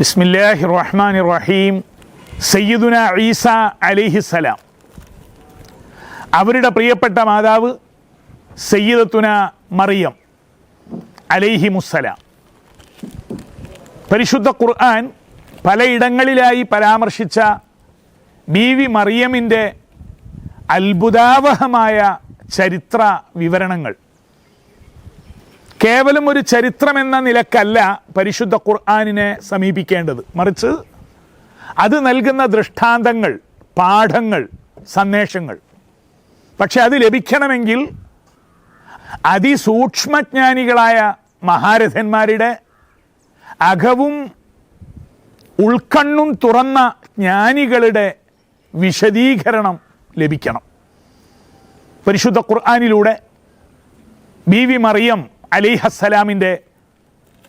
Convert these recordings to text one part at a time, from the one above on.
ബിസ്മില്ലാഹി റഹ്മാൻ റഹീം സയ്യിദുന ഈസ അലിഹിസലാം അവരുടെ പ്രിയപ്പെട്ട മാതാവ് സയ്യിദത്തുന മറിയം അലൈഹി മുസ്സലാം. പരിശുദ്ധ ഖുർആൻ പലയിടങ്ങളിലായി പരാമർശിച്ച ബീവി മറിയമിന്റെ അത്ഭുതാവഹമായ ചരിത്ര വിവരണങ്ങൾ. കേവലം ഒരു ചരിത്രം എന്ന നിലക്കല്ല പരിശുദ്ധ ഖുർആാനിനെ സമീപിക്കേണ്ടത്. മറിച്ച് അത് നൽകുന്ന ദൃഷ്ടാന്തങ്ങൾ പാഠങ്ങൾ സന്ദേശങ്ങൾ. പക്ഷെ അത് ലഭിക്കണമെങ്കിൽ അതിസൂക്ഷ്മജ്ഞാനികളായ മഹാരഥന്മാരുടെ അകവും ഉൾക്കണ്ണും തുറന്ന ജ്ഞാനികളുടെ വിശദീകരണം ലഭിക്കണം. പരിശുദ്ധ ഖുർആാനിലൂടെ ബി വി മറിയം അലിഹസ്സലാമിന്റെ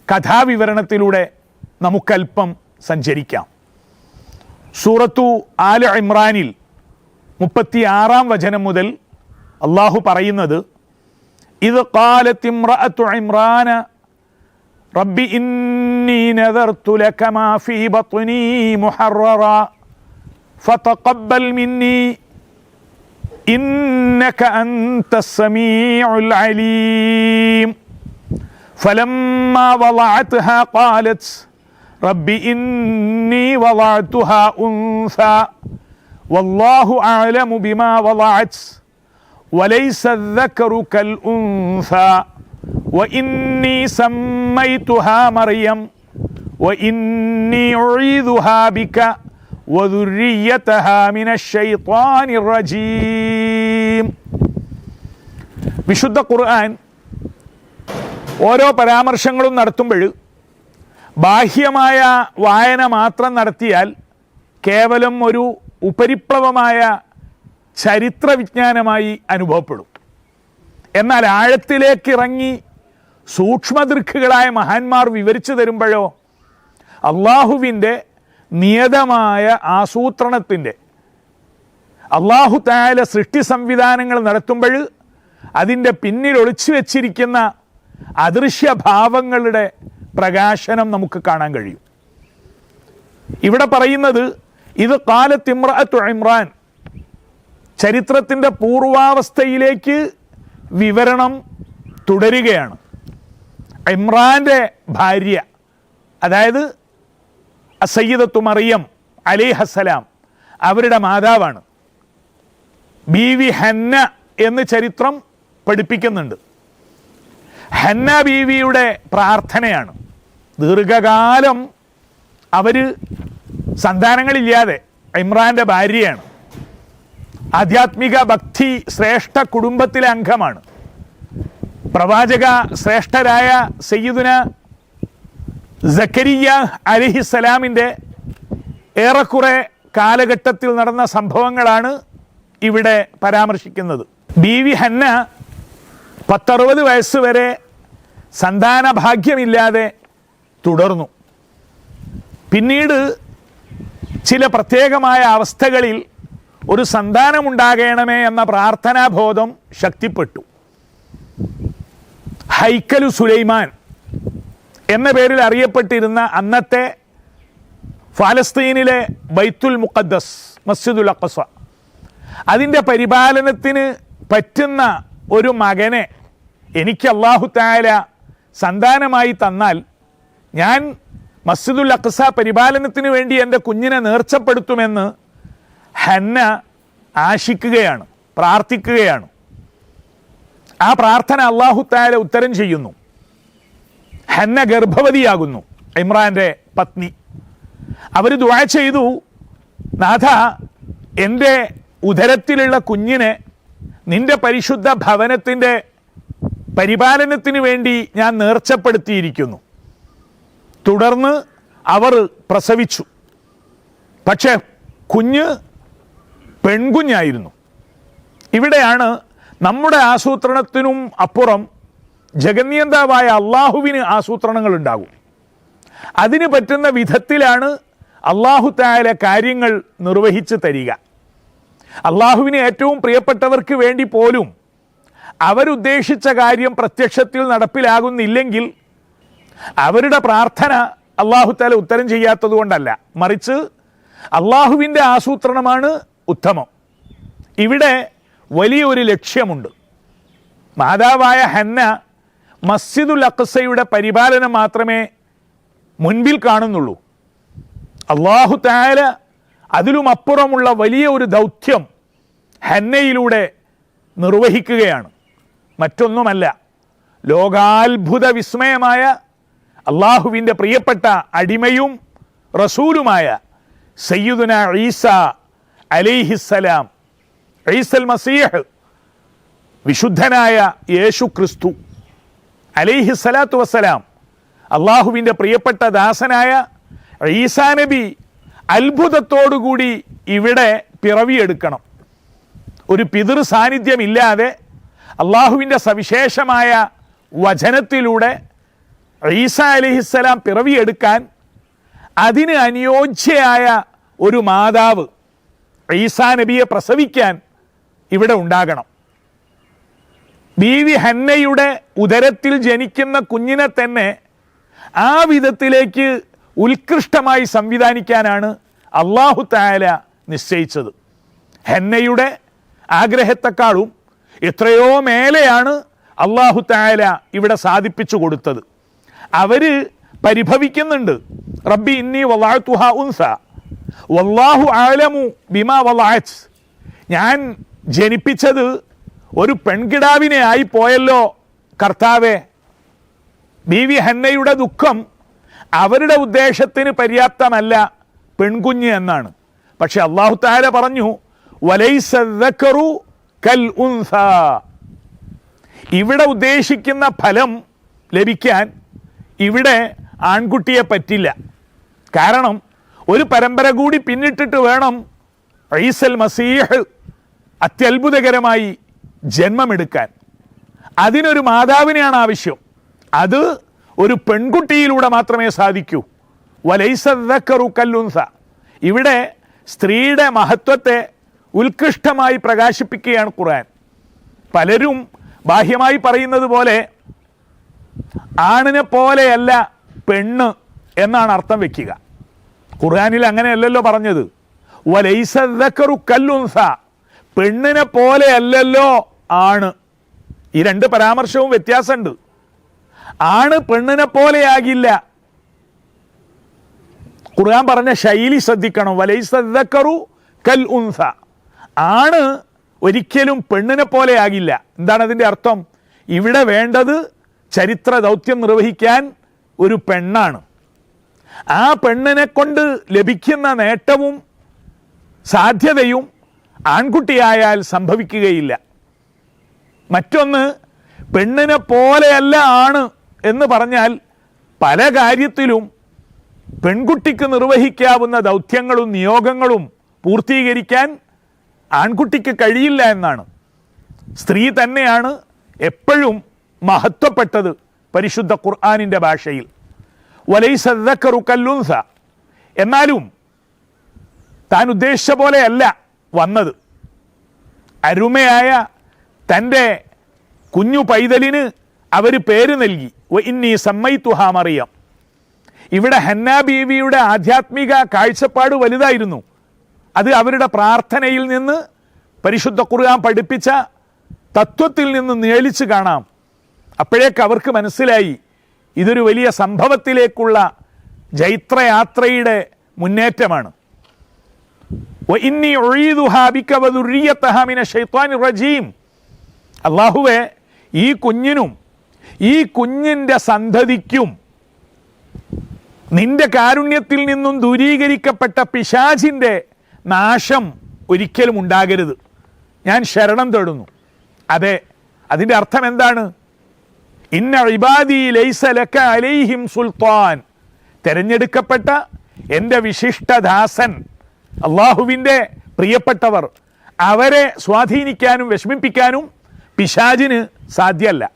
കഥാവിവരണത്തിലൂടെ നമുക്കല്പം സഞ്ചരിക്കാം. സൂറത്തു ആല ഇമ്രാനിൽ മുപ്പത്തിയാറാം വചനം മുതൽ അള്ളാഹു പറയുന്നത് ഇത് കാലത്തിമ്രഅത്തു ഇമ്രാന റബ്ബി ഇന്നി ലക മാ ഫീ ബത്നി മുഹററ ഫതഖബ്ബൽ ഇന്നക സമീഉൽ അലീം. فلما وضعتها قالت رب إني وضعتها أنثى والله أعلم بما وضعت وليس الذكر كالأنثى وإني سميتها مريم وإني أعيذها بك وذريتها من الشيطان الرجيم. بشد القرآن ഓരോ പരാമർശങ്ങളും നടത്തുമ്പോൾ ബാഹ്യമായ വായന മാത്രം നടത്തിയാൽ കേവലം ഒരു ഉപരിപ്ലവമായ ചരിത്ര വിജ്ഞാനമായി അനുഭവപ്പെടും. എന്നാൽ ആഴത്തിലേക്ക് ഇറങ്ങി സൂക്ഷ്മദൃക്കുകളായ മഹാന്മാർ വിവരിച്ചു തരുമ്പോഴോ അള്ളാഹുവിന്റെ നിയതമായ ആസൂത്രണത്തിന്റെ അള്ളാഹു തായാല സൃഷ്ടി സംവിധാനങ്ങൾ നടത്തുമ്പോൾ അതിന്റെ പിന്നിൽ ഒളിച്ചു വെച്ചിരിക്കുന്ന അദൃശ്യ ഭാവങ്ങളുടെ പ്രകാശനം നമുക്ക് കാണാൻ കഴിയും. ഇവിടെ പറയുന്നത് ഇത് കാലത്ത് ഇമ്രഅത്തു ഇമ്രാൻ ചരിത്രത്തിന്റെ പൂർവാവസ്ഥയിലേക്ക് വിവരണം തുടരുകയാണ്. ഇമ്രാന്റെ ഭാര്യ അതായത് സയ്യിദത്തു മറിയം അലിഹസലാം അവരുടെ മാതാവാണ്. ബി വി ഹന്ന എന്ന് ചരിത്രം പഠിപ്പിക്കുന്നുണ്ട്. ഹന്ന ബീവിയുടെ പ്രാർത്ഥനയാണ്. ദീർഘകാലം അവർ സന്താനങ്ങളില്ലാതെ ഇമ്രാന്റെ ഭാര്യയാണ്. ആധ്യാത്മിക ഭക്തി ശ്രേഷ്ഠ കുടുംബത്തിലെ അംഗമാണ്. പ്രവാചക ശ്രേഷ്ഠരായ സയ്യിദുന സക്കരിയ അലിഹിസലാമിന്റെ ഏറെക്കുറെ കാലഘട്ടത്തിൽ നടന്ന സംഭവങ്ങളാണ് ഇവിടെ പരാമർശിക്കുന്നത്. ബി വി ഹന്ന പത്തറുപത് വയസ്സ് വരെ സന്താന ഭാഗ്യമില്ലാതെ തുടർന്നു. പിന്നീട് ചില പ്രത്യേകമായ അവസ്ഥകളിൽ ഒരു സന്താനമുണ്ടാകണമേ എന്ന പ്രാർത്ഥനാബോധം ശക്തിപ്പെട്ടു. ഹൈക്കലു സുലൈമാൻ എന്ന പേരിൽ അറിയപ്പെട്ടിരുന്ന അന്നത്തെ ഫലസ്തീനിലെ ബൈത്തുൽ മുഖദ്ദസ് മസ്ജിദുൽ അക്കസ അതിന്റെ പരിപാലനത്തിന് പറ്റുന്ന ഒരു മകനെ എനിക്ക് അള്ളാഹു താല സന്താനമായി തന്നാൽ ഞാൻ മസ്ജിദുൽ അഖ്സ പരിപാലനത്തിന് വേണ്ടി എന്റെ കുഞ്ഞിനെ നേർച്ചപ്പെടുത്തുമെന്ന് ഹന്ന ആശിക്കുകയാണ് പ്രാർത്ഥിക്കുകയാണ്. ആ പ്രാർത്ഥന അള്ളാഹു താല ഉത്തരം ചെയ്യുന്നു. ഹന്ന ഗർഭവതിയാകുന്നു ഇമ്രാന്റെ പത്നി. അവർ ദുവാ ചെയ്തു നാഥ എന്റെ ഉദരത്തിലുള്ള കുഞ്ഞിനെ നിന്റെ പരിശുദ്ധ ഭവനത്തിന്റെ പരിപാലനത്തിന് വേണ്ടി ഞാൻ നേർച്ചപ്പെടുത്തിയിരിക്കുന്നു. തുടർന്ന് അവർ പ്രസവിച്ചു. പക്ഷേ കുഞ്ഞ് പെൺകുഞ്ഞായിരുന്നു. ഇവിടെയാണ് നമ്മുടെ ആസൂത്രണത്തിനും അപ്പുറം ജഗന്യന്താവായ അള്ളാഹുവിന് ആസൂത്രണങ്ങൾ ഉണ്ടാകും അതിന് പറ്റുന്ന വിധത്തിലാണ് അള്ളാഹു തായാല കാര്യങ്ങൾ നിർവഹിച്ച് തരിക. അള്ളാഹുവിന് ഏറ്റവും പ്രിയപ്പെട്ടവർക്ക് വേണ്ടി പോലും അവരുദ്ദേശിച്ച കാര്യം പ്രത്യക്ഷത്തിൽ നടപ്പിലാകുന്നില്ലെങ്കിൽ അവരുടെ പ്രാർത്ഥന അള്ളാഹു താല ഉത്തരം ചെയ്യാത്തതുകൊണ്ടല്ല മറിച്ച് അള്ളാഹുവിന്റെ ആസൂത്രണമാണ് ഉത്തമം. ഇവിടെ വലിയൊരു ലക്ഷ്യമുണ്ട്. മാതാവായ ഹന്ന മസ്ജിദുൽ അക്സയുടെ പരിപാലനം മാത്രമേ മുൻപിൽ കാണുന്നുള്ളൂ. അള്ളാഹു താല അതിലും അപ്പുറമുള്ള വലിയ ഒരു ദൗത്യം ഹന്നയിലൂടെ നിർവഹിക്കുകയാണ്. മറ്റൊന്നുമല്ല. ലോകാത്ഭുത വിസ്മയമായ അള്ളാഹുവിന്റെ പ്രിയപ്പെട്ട അടിമയും റസൂലുമായ സയ്യിദുന ഈസ അലൈഹിസ്സലാം. ഈസൽ മസീഹ് വിശുദ്ധനായ യേശു ക്രിസ്തു. അലൈഹി സ്വലാത്തു വസ്സലാം. അള്ളാഹുവിന്റെ പ്രിയപ്പെട്ട ദാസനായ ഈസാ നബി അത്ഭുതത്തോടുകൂടി ഇവിടെ പിറവിയെടുക്കണം. ഒരു പിതൃ സാന്നിധ്യമില്ലാതെ അള്ളാഹുവിന്റെ സവിശേഷമായ വചനത്തിലൂടെ ഈസ അലിഹിസ്സലാം പിറവിയെടുക്കാൻ അതിന് അനുയോജ്യയായ ഒരു മാതാവ് ഈസാ നബിയെ പ്രസവിക്കാൻ ഇവിടെ ഉണ്ടാകണം. ബീവി ഹന്നയുടെ ഉദരത്തിൽ ജനിക്കുന്ന കുഞ്ഞിനെ തന്നെ ആ വിധത്തിലേക്ക് ഉത്കൃഷ്ടമായി സംവിധാനിക്കാനാണ് അള്ളാഹു താല നിശ്ചയിച്ചത്. ഹെന്നയുടെ ആഗ്രഹത്തെക്കാളും എത്രയോ മേലെയാണ് അള്ളാഹു താല ഇവിടെ സാധിപ്പിച്ചു കൊടുത്തത്. അവർ പരിഭവിക്കുന്നുണ്ട്. റബ്ബി ഇന്നി വലാത്തുഹ ഉൻസ. വല്ലാഹു ആലമു ബിമാ വലാച്ച് ഞാൻ ജനിപ്പിച്ചത് ഒരു പെൺകിടാവിനെ ആയി പോയല്ലോ കർത്താവെ. വി ഹന്നയുടെ ദുഃഖം അവരുടെ ഉദ്ദേശത്തിന് പര്യാപ്തമല്ല പെൺകുഞ്ഞ് എന്നാണ്. പക്ഷെ അള്ളാഹു താര പറഞ്ഞു വലൈസു കൽ ഉൻസ. ഇവിടെ ഉദ്ദേശിക്കുന്ന ഫലം ലഭിക്കാൻ ഇവിടെ ആൺകുട്ടിയെ പറ്റില്ല. കാരണം ഒരു പരമ്പര കൂടി പിന്നിട്ടിട്ട് വേണം ഐസൽ മസീഹ് അത്യത്ഭുതകരമായി ജന്മമെടുക്കാൻ. അതിനൊരു മാതാവിനെയാണ് ആവശ്യം. അത് ഒരു പെൺകുട്ടിയിലൂടെ മാത്രമേ സാധിക്കൂ. വലൈസു കല്ലുൻസ ഇവിടെ സ്ത്രീയുടെ മഹത്വത്തെ ഉത്കൃഷ്ടമായി പ്രകാശിപ്പിക്കുകയാണ് ഖുർആൻ. പലരും ബാഹ്യമായി പറയുന്നത് പോലെ ആണിനെ പോലെയല്ല പെണ്ണ് എന്നാണ് അർത്ഥം വെക്കുക. ഖുർആാനിൽ അങ്ങനെയല്ലല്ലോ പറഞ്ഞത്. വലൈസു കല്ലുൻസ. പെണ്ണിനെ പോലെയല്ലല്ലോ ആണ്. ഈ രണ്ട് പരാമർശവും വ്യത്യാസമുണ്ട്. ആണ് പെണ്ണിനെ പോലെയാകില്ല. ഖുർആൻ പറഞ്ഞ ശൈലി ശ്രദ്ധിക്കണം. വലൈസു കൽ ഉൻസ ആണ് ഒരിക്കലും പെണ്ണിനെ പോലെ പോലെയാകില്ല എന്താണ് അതിന്റെ അർത്ഥം? ഇവിടെ വേണ്ടത് ചരിത്ര ദൗത്യം നിർവഹിക്കാൻ ഒരു പെണ്ണാണ്. ആ പെണ്ണിനെ കൊണ്ട് ലഭിക്കുന്ന നേട്ടവും സാധ്യതയും ആൺകുട്ടിയായാൽ സംഭവിക്കുകയില്ല. മറ്റൊന്ന് പെണ്ണിനെ പോലെയല്ല ആണ് എന്ന് പറഞ്ഞാൽ പല കാര്യത്തിലും പെൺകുട്ടിക്ക് നിർവഹിക്കാവുന്ന ദൗത്യങ്ങളും നിയോഗങ്ങളും പൂർത്തീകരിക്കാൻ ആൺകുട്ടിക്ക് കഴിയില്ല എന്നാണ്. സ്ത്രീ തന്നെയാണ് എപ്പോഴും മഹത്വപ്പെട്ടത് പരിശുദ്ധ ഖുർആാനിന്റെ ഭാഷയിൽ. വലൈസക്കറു കല്ലുൻസ. എന്നാലും താൻ ഉദ്ദേശിച്ച പോലെയല്ല വന്നത്. അരുമയായ തന്റെ കുഞ്ഞു പൈതലിന് അവർ പേര് നൽകി. ഇന്നീ സമ്മൈത്തുഹാ മറിയം. ഇവിടെ ഹന്ന ബീവിയുടെ ആധ്യാത്മിക കാഴ്ചപ്പാട് വലുതായിരുന്നു. അത് അവരുടെ പ്രാർത്ഥനയിൽ നിന്ന് പരിശുദ്ധ കുറുകാൻ പഠിപ്പിച്ച തത്വത്തിൽ നിന്ന് നേലിച്ച് കാണാം. അപ്പോഴേക്ക് അവർക്ക് മനസ്സിലായി ഇതൊരു വലിയ സംഭവത്തിലേക്കുള്ള ജൈത്രയാത്രയുടെ മുന്നേറ്റമാണ്. അള്ളാഹുവെ ഈ കുഞ്ഞിനും ഈ കുഞ്ഞിന്റെ സന്തതിക്കും നിന്റെ കാരുണ്യത്തിൽ നിന്നും ദൂരീകരിക്കപ്പെട്ട പിശാചിന്റെ നാശം ഒരിക്കലും ഉണ്ടാകരുത്. ഞാൻ ശരണം തേടുന്നു. അതെ അതിന്റെ അർത്ഥം എന്താണ്? ഇന്ന ഇബാദി ലൈസ ലക അലൈഹിം സുൽത്താൻ. തെരഞ്ഞെടുക്കപ്പെട്ട എന്റെ വിശിഷ്ടദാസൻ അള്ളാഹുവിന്റെ പ്രിയപ്പെട്ടവർ അവരെ സ്വാധീനിക്കാനും വിഷമിപ്പിക്കാനും പിശാജിന് സാധ്യമല്ല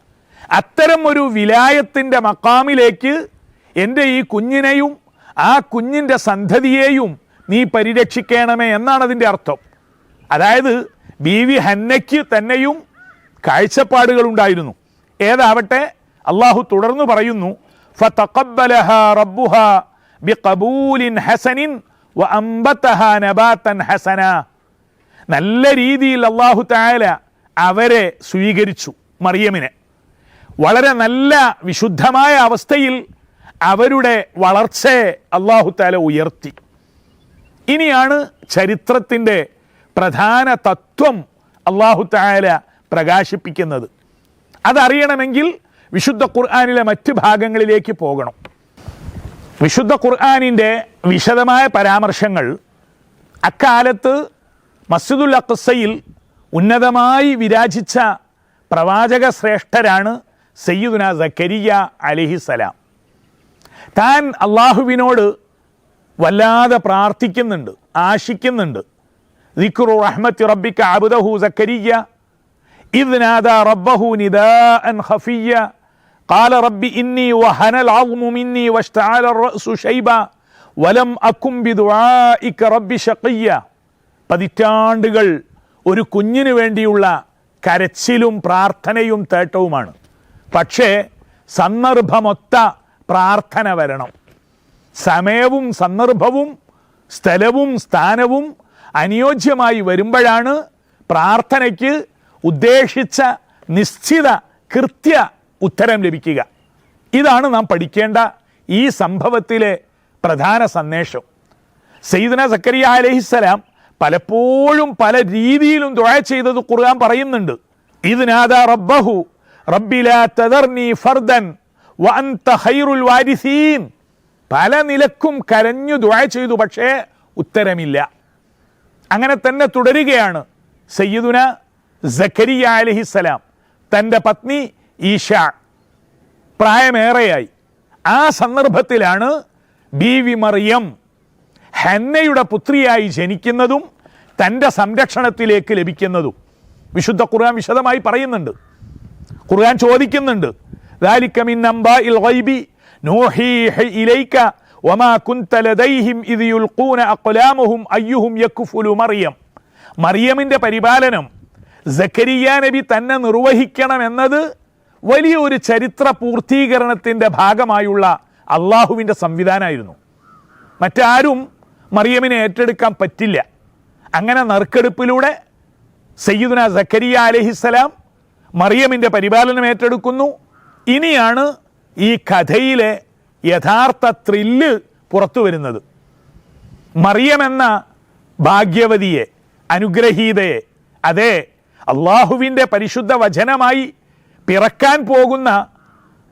അത്തരം ഒരു വിലായത്തിന്റെ മക്കാമിലേക്ക് എന്റെ ഈ കുഞ്ഞിനെയും ആ കുഞ്ഞിന്റെ സന്തതിയെയും നീ പരിരക്ഷിക്കണമേ എന്നാണ് അതിന്റെ അർത്ഥം. അതായത് ബി വി ഹന്നയ്ക്ക് തന്നെയും കാഴ്ചപ്പാടുകളുണ്ടായിരുന്നു ഏതാവട്ടെ അള്ളാഹു തുടർന്ന് പറയുന്നു നല്ല രീതിയിൽ അള്ളാഹു താല അവരെ സ്വീകരിച്ചു മറിയമിനെ. വളരെ നല്ല വിശുദ്ധമായ അവസ്ഥയിൽ അവരുടെ വളർച്ചയെ അള്ളാഹു താല ഉയർത്തി. ഇനിയാണ് ചരിത്രത്തിന്റെ പ്രധാന തത്വം അള്ളാഹു താല പ്രകാശിപ്പിക്കുന്നത്. അതറിയണമെങ്കിൽ വിശുദ്ധ ഖുർആാനിലെ മറ്റ് ഭാഗങ്ങളിലേക്ക് പോകണം. വിശുദ്ധ ഖുർആാനിന്റെ വിശദമായ പരാമർശങ്ങൾ അക്കാലത്ത് മസ്ജിദുൽ അഖ്സയിൽ ഉന്നതമായി വിരാജിച്ച പ്രവാചക ശ്രേഷ്ഠരാണ് സയ്യിദുന സക്കരിയ അലിഹിസലാം താൻ അള്ളാഹുവിനോട് വല്ലാതെ പ്രാർത്ഥിക്കുന്നുണ്ട് ആശിക്കുന്നുണ്ട് ദിക്റു റഹ്മത്തി റബ്ബിക അബ്ദഹു സക്കരിയ إذ نادى ربه نداء خفيا قال رب إني وهن العظم مني واشتعل الرأس شيبا ولم أكن بدعائك رب شقيا പതിറ്റാണ്ടുകൾ ഒരു കുഞ്ഞിന് വേണ്ടിയുള്ള കരച്ചിലും പ്രാർത്ഥനയും തേട്ടവുമാണ് പക്ഷേ സന്ദർഭമൊത്ത പ്രാർത്ഥന വരണം സമയവും സന്ദർഭവും സ്ഥലവും സ്ഥാനവും അനുയോജ്യമായി വരുമ്പോഴാണ് പ്രാർത്ഥനയ്ക്ക് ഉദ്ദേശിച്ച നിശ്ചിത കൃത്യ ഉത്തരം ലഭിക്കുക. ഇതാണ് നാം പഠിക്കേണ്ട ഈ സംഭവത്തിലെ പ്രധാന സന്ദേശം. സയ്യിദന സക്കരിയ അലഹിസ്സലാം പലപ്പോഴും പല രീതിയിലും ദുആ ചെയ്തത് ഖുർആൻ പറയുന്നുണ്ട്. ഇതിനാദാ റബ്ബഹു റബ്ബിലാ തദർനി ഫർദൻ വഅൻത ഖൈറുൽ വാരിസീൻ. പല നിലക്കും കരഞ്ഞു ദ്വ ചെയ്തു പക്ഷേ ഉത്തരമില്ല. അങ്ങനെ തന്നെ തുടരുകയാണ് സയ്യിദുന സക്കരിയ അലഹിസ്സലാം തന്റെ പത്നി ഈഷ പ്രായമേറെയായി. ആ സന്ദർഭത്തിലാണ് ബീവി മറിയം ഹന്നയുടെ പുത്രിയായി ജനിക്കുന്നതും തന്റെ സംരക്ഷണത്തിലേക്ക് ലഭിക്കുന്നതും. വിശുദ്ധ ഖുർആൻ വിശദമായി പറയുന്നുണ്ട്. ഖുർആൻ ചോദിക്കുന്നുണ്ട്. ദാലിക്കമിൻ നമ്പ ഇൽ നോഹി ഇലൈക്ക ഒമാ കുന്തലദൈഹിം ഇത് അക്കൊലാമുഹും അയ്യുഹും യക്കുഫുലു മറിയം. മറിയമിന്റെ പരിപാലനം ജക്കരിയ നബി തന്നെ നിർവഹിക്കണമെന്നത് വലിയ ഒരു ചരിത്ര പൂർത്തീകരണത്തിന്റെ ഭാഗമായുള്ള അള്ളാഹുവിന്റെ സംവിധാനമായിരുന്നു മറ്റാരും മറിയമിനെ ഏറ്റെടുക്കാൻ പറ്റില്ല. അങ്ങനെ നറുക്കെടുപ്പിലൂടെ സയ്യിദുന സക്കരിയ അലഹിസ്സലാം മറിയമിന്റെ പരിപാലനം ഏറ്റെടുക്കുന്നു. ഇനിയാണ് ഈ കഥയിലെ യഥാർത്ഥ ത്രില്ല് പുറത്തു വരുന്നത് മറിയം എന്ന ഭാഗ്യവതിയെ അനുഗ്രഹീതയെ അതെ അള്ളാഹുവിന്റെ പരിശുദ്ധ വചനമായി പിറക്കാൻ പോകുന്ന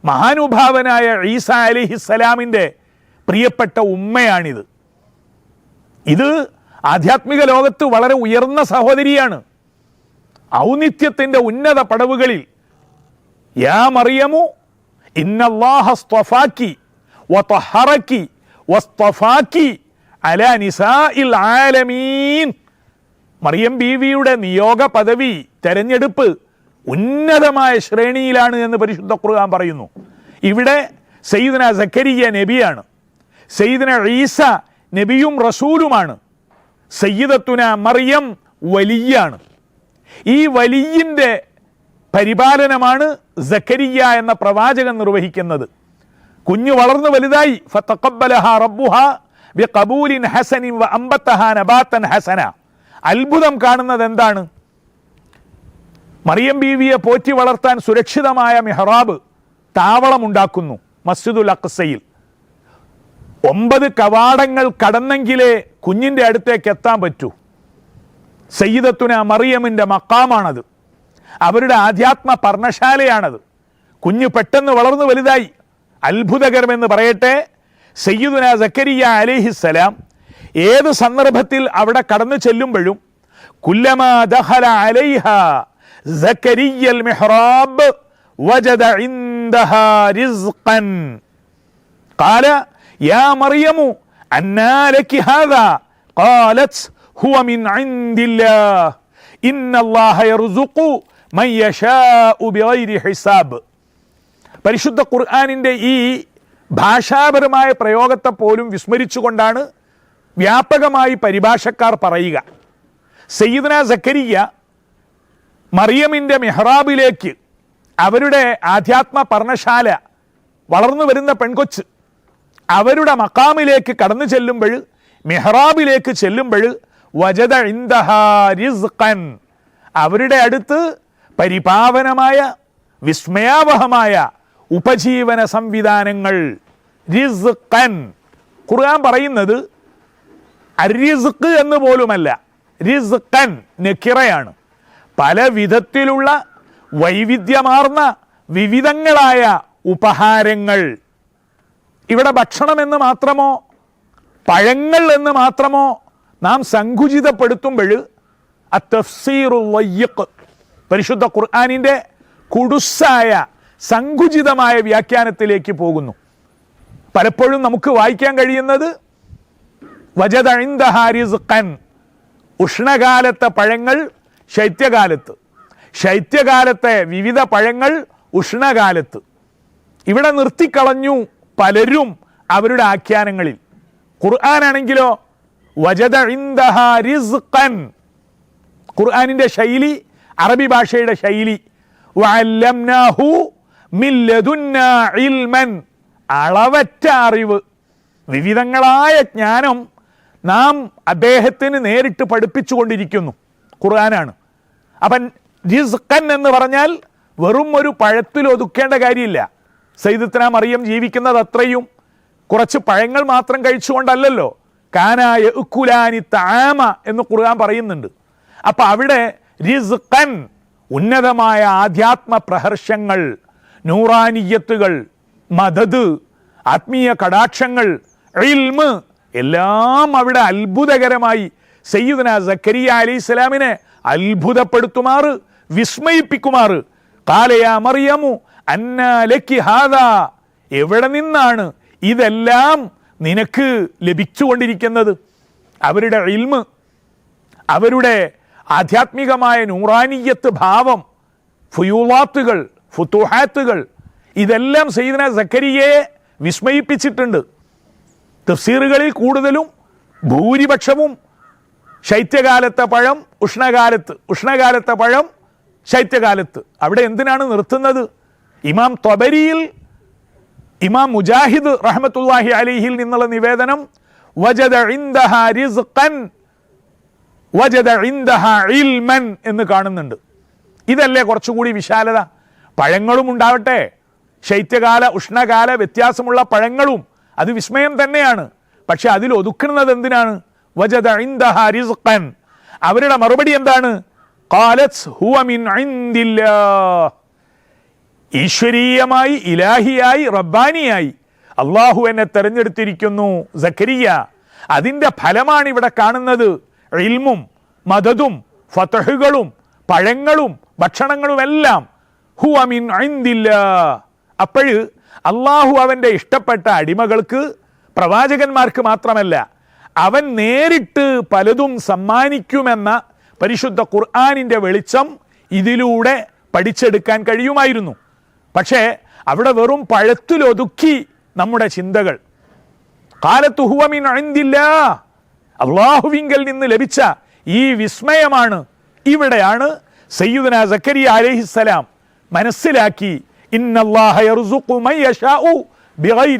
മഹാനുഭാവനായ ഈസ അലിഹിസ്സലാമിന്റെ പ്രിയപ്പെട്ട ഉമ്മയാണിത്. ഇത് ആധ്യാത്മിക ലോകത്ത് വളരെ ഉയർന്ന സഹോദരിയാണ്. ഔന്നിത്യത്തിന്റെ ഉന്നത പടവുകളിൽ യാ മറിയമു ഇന്നല്ലാഹി വതഹറക്കി വസ്തഫാക്കി മറിയം ബീവിയുടെ നിയോഗ പദവി തെരഞ്ഞെടുപ്പ് ഉന്നതമായ ശ്രേണിയിലാണ് എന്ന് പരിശുദ്ധ ഖുർആൻ പറയുന്നു. ഇവിടെ സെയ്ദന സക്കരിയ നബിയാണ്. സെയ്ദന ഈസ നബിയും റസൂലുമാണ്. സയ്യിദത്തുന മറിയം വലിയാണ്. ഈ വലിയിന്റെ പരിപാലനമാണ് സക്കരിയ എന്ന പ്രവാചകൻ നിർവഹിക്കുന്നത്. കുഞ്ഞു വളർന്നു വലുതായി. ഹസന. അത്ഭുതം കാണുന്നത് എന്താണ്? മറിയം ബീവിയെ പോറ്റി വളർത്താൻ സുരക്ഷിതമായ മെഹ്റാബ് താവളമുണ്ടാക്കുന്നു മസ്ജിദുൽ അക്സയിൽ. ഒമ്പത് കവാടങ്ങൾ കടന്നെങ്കിലേ കുഞ്ഞിന്റെ അടുത്തേക്ക് എത്താൻ പറ്റൂ. സയ്യിദത്തുന മറിയമിന്റെ മക്കാമാണത്. അവരുടെ ആധ്യാത്മ പർണശാലയാണത് കുഞ്ഞ് പെട്ടെന്ന് വളർന്നു വലുതായി അത്ഭുതകരമെന്ന് പറയട്ടെ സയ്യിദുന സക്കരിയ അലിഹിസ്സലാം ഏത് സന്ദർഭത്തിൽ അവിടെ കടന്നു ചെല്ലുമ്പോഴും കുല്ലമാ ദഖല അലൈഹ സക്കരിയൽ മിഹ്റാബ് വജദ ഇൻദഹാ റിസ്ഖൻ قال يا مريم أنى لك هذا قالت هو من عند الله إن الله يرزق ഹിസാബ്. പരിശുദ്ധ ഖുർആാനിന്റെ ഈ ഭാഷാപരമായ പ്രയോഗത്തെ പോലും വിസ്മരിച്ചുകൊണ്ടാണ് വ്യാപകമായി പരിഭാഷക്കാർ പറയുക. സയ്യിദ്ന സക്കരിയ മറിയമിന്റെ മെഹ്റാബിലേക്ക് അവരുടെ ആധ്യാത്മ പർണശാല വളർന്നു വരുന്ന പെൺകൊച്ച് അവരുടെ മക്കാമിലേക്ക് കടന്നു ചെല്ലുമ്പോൾ മെഹ്റാബിലേക്ക് ചെല്ലുമ്പോൾ റിസ്ഖൻ. അവരുടെ അടുത്ത് പരിപാവനമായ വിസ്മയാവഹമായ ഉപജീവന സംവിധാനങ്ങൾ. റിസ്ഖൻ. ഖുർആൻ പറയുന്നത് അരിസ്ക് എന്ന് പോലുമല്ല. റിസ്ഖൻ നെക്കിറയാണ് പല വിധത്തിലുള്ള വൈവിധ്യമാർന്ന വിവിധങ്ങളായ ഉപഹാരങ്ങൾ. ഇവിടെ ഭക്ഷണം എന്ന് മാത്രമോ പഴങ്ങൾ എന്ന് മാത്രമോ നാം സങ്കുചിതപ്പെടുത്തുമ്പോൾ അത്തഫ്സീറുയ്യക്ക് പരിശുദ്ധ ഖുർആാനിന്റെ കുടുസായ സങ്കുചിതമായ വ്യാഖ്യാനത്തിലേക്ക് പോകുന്നു. പലപ്പോഴും നമുക്ക് വായിക്കാൻ കഴിയുന്നത് വജതഴിന്തഹാരിസ്ഖൻ ഉഷ്ണകാലത്തെ പഴങ്ങൾ ശൈത്യകാലത്ത്. ശൈത്യകാലത്തെ വിവിധ പഴങ്ങൾ ഉഷ്ണകാലത്ത്. ഇവിടെ നിർത്തിക്കളഞ്ഞു പലരും അവരുടെ ആഖ്യാനങ്ങളിൽ. ഖുർആനാണെങ്കിലോ വജതഴിന്തഹാരിസ്ഖൻ ഖുർആാനിന്റെ ശൈലി അറബി ഭാഷയുടെ ശൈലി. അളവറ്റ അറിവ്. വിവിധങ്ങളായ ജ്ഞാനം നാം അദ്ദേഹത്തിന് നേരിട്ട് പഠിപ്പിച്ചു കൊണ്ടിരിക്കുന്നു ഖുർആനാണ്. അപ്പൻ റിസ്ഖൻ എന്ന് പറഞ്ഞാൽ വെറും ഒരു പഴത്തിൽ ഒതുക്കേണ്ട കാര്യമില്ല. സൈദത്തിന മറിയം ജീവിക്കുന്നത് അത്രയും കുറച്ച് പഴങ്ങൾ മാത്രം കഴിച്ചുകൊണ്ടല്ലല്ലോ. കാനായ ഉക്കുലാനി താമ എന്ന് ഖുർആൻ പറയുന്നുണ്ട്. അപ്പം അവിടെ റിസ്ഖൻ ഉന്നതമായ ആധ്യാത്മ പ്രഹർഷങ്ങൾ നൂറാനിയത്തുകൾ മദത് ആത്മീയ കടാക്ഷങ്ങൾ ഇൽമ് എല്ലാം അവിടെ അത്ഭുതകരമായി സയ്യിദ്ന സക്കരിയ അലി ഇസ്ലാമിനെ അത്ഭുതപ്പെടുത്തുമാറ് വിസ്മയിപ്പിക്കുമാറ്. കാലയാ മറിയമു അന്നാലക്കി ഹാദാ. എവിടെ നിന്നാണ് ഇതെല്ലാം നിനക്ക് ലഭിച്ചുകൊണ്ടിരിക്കുന്നത്? അവരുടെ ഇൽമ് അവരുടെ ആധ്യാത്മികമായ നൂറാനിയത്ത് ഭാവം ഫുയൂവാത്തുകൾ ഫുത്തുഹാത്തുകൾ ഇതെല്ലാം സെയ്ദന സക്കരിയയെ വിസ്മയിപ്പിച്ചിട്ടുണ്ട്. തഫ്സീറുകളിൽ കൂടുതലും ഭൂരിപക്ഷവും ശൈത്യകാലത്തെ പഴം ഉഷ്ണകാലത്ത് ഉഷ്ണകാലത്തെ പഴം ശൈത്യകാലത്ത്. അവിടെ എന്തിനാണ് നിർത്തുന്നത്? ഇമാം ത്വബരിയിൽ ഇമാം മുജാഹിദ് റഹമത്തുല്ലാഹി അലിഹിൽ നിന്നുള്ള നിവേദനം വജദ വജദ ഇൻദഹ ഇൽമൻ എന്ന് കാണുന്നുണ്ട്. ഇതല്ലേ കുറച്ചുകൂടി വിശാലത? പഴങ്ങളും ഉണ്ടാവട്ടെ. ശൈത്യകാല ഉഷ്ണകാല വ്യത്യാസമുള്ള പഴങ്ങളും അത് വിസ്മയം തന്നെയാണ്. പക്ഷെ അതിൽ ഒതുക്കുന്നത് എന്തിനാണ്? വജദ ഇൻദഹ റിസ്ഖൻ. അവരുടെ മറുപടി എന്താണ്? ഖാലത്ത് ഹുവ മിൻ ഇൻദില്ലാ ഈശ്വരീയമായി ഇലാഹിയായി റബ്ബാനിയായി അള്ളാഹു എന്നെ തെരഞ്ഞെടുത്തിരിക്കുന്നു സക്കരിയ അതിന്റെ ഫലമാണ് ഇവിടെ കാണുന്നത്. ഇൽമും മതതും ഫതഹുകളും പഴങ്ങളും ഭക്ഷണങ്ങളും എല്ലാം ഹു അമീൻ അഴിന്തില്ല അപ്പോഴ് അള്ളാഹു അവന്റെ ഇഷ്ടപ്പെട്ട അടിമകൾക്ക് പ്രവാചകന്മാർക്ക് മാത്രമല്ല അവൻ നേരിട്ട് പലതും സമ്മാനിക്കുമെന്ന പരിശുദ്ധ ഖുർആാനിന്റെ വെളിച്ചം ഇതിലൂടെ പഠിച്ചെടുക്കാൻ കഴിയുമായിരുന്നു. പക്ഷേ അവിടെ വെറും പഴത്തിലൊതുക്കി നമ്മുടെ ചിന്തകൾ. കാലത്തുഹുവമിൻ അഴിന്തില്ല അള്ളാഹുവിങ്കൽ നിന്ന് ലഭിച്ച ഈ വിസ്മയമാണ് ഇവിടെയാണ് സയ്യുദന സക്കരിയ അലൈഹിസ്സലാം മനസ്സിലാക്കി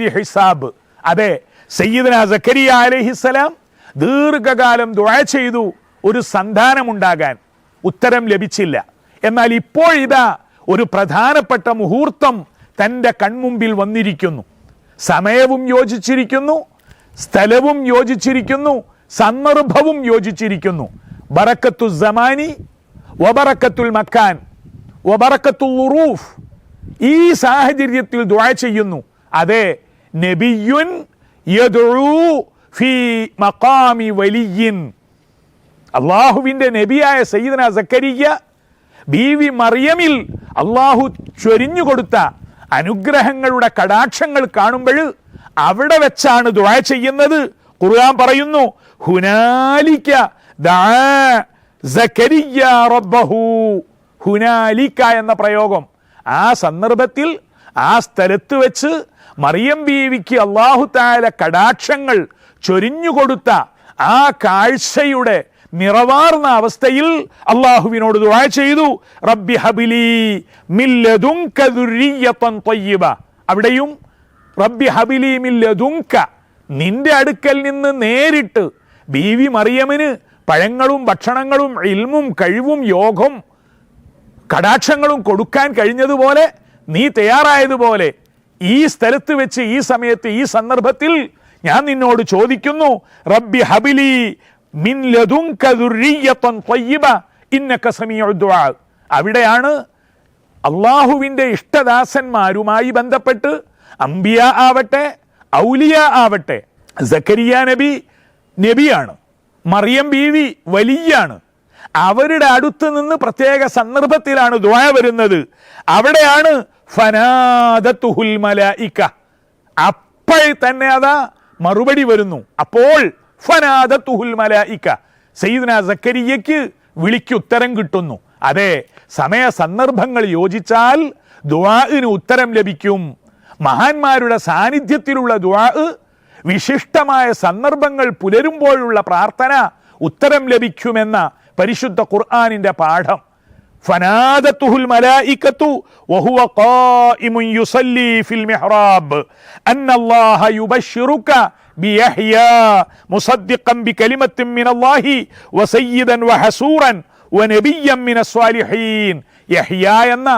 ഹിസാബ്. അതെ സയ്യിദന സക്കരിയ അലൈഹിസ്സലാം ദീർഘകാലം ദുഴ ചെയ്തു ഒരു സന്താനമുണ്ടാകാൻ ഉത്തരം ലഭിച്ചില്ല. എന്നാൽ ഇപ്പോൾ ഇതാ ഒരു പ്രധാനപ്പെട്ട മുഹൂർത്തം തന്റെ കൺമുമ്പിൽ വന്നിരിക്കുന്നു. സമയവും യോജിച്ചിരിക്കുന്നു സ്ഥലവും യോജിച്ചിരിക്കുന്നു സന്ദർഭവും യോജിച്ചിരിക്കുന്നു. ബറക്കത്തു സമാനി വബറക്കത്തുൽ മക്കാൻ വബറക്കത്തുൽ ഉറൂഫ് ഈ സാഹചര്യത്തിൽ ദുആ ചെയ്യുന്നു. അതെ നബിയുൻ ഫീ മഖാമി വലിയിൻ. അള്ളാഹുവിന്റെ നബിയായ സയ്യിദന സക്കരിയ ബീവി മറിയമിൽ അള്ളാഹു ചൊരിഞ്ഞു കൊടുത്ത അനുഗ്രഹങ്ങളുടെ കടാക്ഷങ്ങൾ കാണുമ്പോൾ അവിടെ വെച്ചാണ് ദുആ ചെയ്യുന്നത്. ഖുർആൻ പറയുന്നു ഹുനാലിക്ക സക്കരിയ റബ്ബഹു. ഹുനാലിക്ക എന്ന പ്രയോഗം ആ സന്ദർഭത്തിൽ ആ സ്ഥലത്ത് വെച്ച് മറിയം ബീവിക്ക് അള്ളാഹു താല കടാക്ഷങ്ങൾ ചൊരിഞ്ഞുകൊടുത്ത ആ കാഴ്ചയുടെ നിറവാർന്ന അവസ്ഥയിൽ അള്ളാഹുവിനോട് ദുആ ചെയ്തു. റബ്ബി ഹബിലി മില്ലതും അവിടെയും റബ്ബി ഹബിലി ലതുങ്ക നിന്റെ അടുക്കൽ നിന്ന് നേരിട്ട് ബീവി മറിയമിന് പഴങ്ങളും ഭക്ഷണങ്ങളും ഇൽമും കഴിവും യോഗം കടാക്ഷങ്ങളും കൊടുക്കാൻ കഴിഞ്ഞതുപോലെ നീ തയ്യാറായതുപോലെ ഈ സ്ഥലത്ത് വെച്ച് ഈ സമയത്ത് ഈ സന്ദർഭത്തിൽ ഞാൻ നിന്നോട് ചോദിക്കുന്നു റബ്ബി ഹബിലി മിൻ ലദുൻക ദുർരിയ്യത്തൻ ത്വയ്യിബ ഇന്നക സമീഉ ദുആ. അവിടെയാണ് അള്ളാഹുവിന്റെ ഇഷ്ടദാസന്മാരുമായി ബന്ധപ്പെട്ട് അംബിയ ആവട്ടെ ഔലിയ ആവട്ടെ സക്കരിയ നബി നബിയാണ്. മറിയം ബീവി വലിയാണ്. അവരുടെ അടുത്ത് നിന്ന് പ്രത്യേക സന്ദർഭത്തിലാണ് ദ്വായ വരുന്നത്. അവിടെയാണ് ഫനാദത്തുഹുൽ മലായിക്ക. അപ്പോൾ തന്നെ അതാ മറുപടി വരുന്നു. അപ്പോൾ ഫനാദത്തുഹുൽ മലായിക്ക. സയ്യിദ്ന സക്കരിയയ്ക്ക് വിളിക്കുത്തരം കിട്ടുന്നു. അതെ സമയ സന്ദർഭങ്ങൾ യോജിച്ചാൽ ദുആഇന് ഉത്തരം ലഭിക്കും. മഹാന്മാരുടെ സാന്നിധ്യത്തിലുള്ള ദുആ വിശിഷ്ടമായ സന്ദർഭങ്ങൾ പുലരുമ്പോഴുള്ള പ്രാർത്ഥന ഉത്തരം ലഭിക്കുമെന്ന പരിശുദ്ധ ഖുർആനിന്റെ പാഠം فنادته الملائكة وهو قائم يصلي في المحراب أن الله يبشرك بيحيى مصدقا بكلمة من الله وسيدا وحسورا ونبيا من الصالحين يحيى എന്ന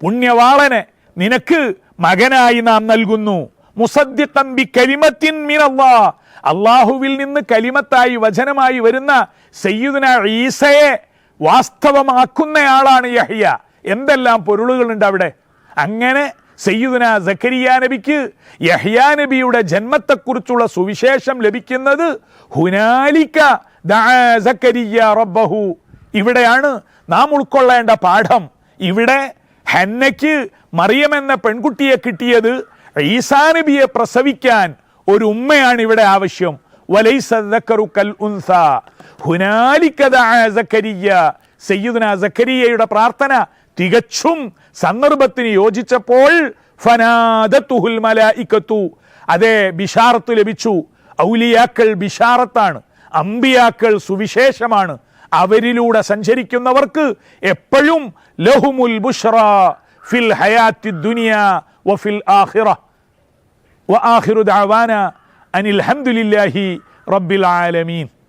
പുണ്യവാളനെ നിനക്ക് മകനായി നാം നൽകുന്നു മുസദ്ദിഖൻ ബി കലിമത്തിൻ മിനല്ലാ. അള്ളാഹുവിൽ നിന്ന് കലിമത്തായി വചനമായി വരുന്ന സയ്യിദുന ഈസയെ വാസ്തവമാക്കുന്നയാളാണ് യഹ്യ. എന്തെല്ലാം പൊരുളുകളുണ്ട് അവിടെ. അങ്ങനെ സയ്യിദുന സക്കരിയ നബിക്ക് യഹ്യാ നബിയുടെ ജന്മത്തെക്കുറിച്ചുള്ള സുവിശേഷം ലഭിക്കുന്നത് ഹുനാലിക്ക സക്കരിയ റബ്ബഹു. ഇവിടെയാണ് നാം ഉൾക്കൊള്ളേണ്ട പാഠം. ഇവിടെ ഹന്നയ്ക്ക് മറിയം എന്ന പെൺകുട്ടിയെ കിട്ടിയത് ഈസാ നബിയെ പ്രസവിക്കാൻ ഒരു ഉമ്മയാണ് ഇവിടെ ആവശ്യം. സയ്യിദുന സക്കരിയയുടെ പ്രാർത്ഥന തികച്ചും സന്ദർഭത്തിന് യോജിച്ചപ്പോൾ അതെ ബിഷാറത്ത് ലഭിച്ചു. ഔലിയാക്കൾ ബിഷാറത്താണ്. അമ്പിയാക്കൾ സുവിശേഷമാണ്. അവരിലൂടെ സഞ്ചരിക്കുന്നവർക്ക് എപ്പോഴും ലഹുമുൽ ബുഷ്റ. ഫിൽ ഹയാത്തി ദുനിയ. وفي الآخرة. وآخر دعوانا أن الحمد لله رب العالمين.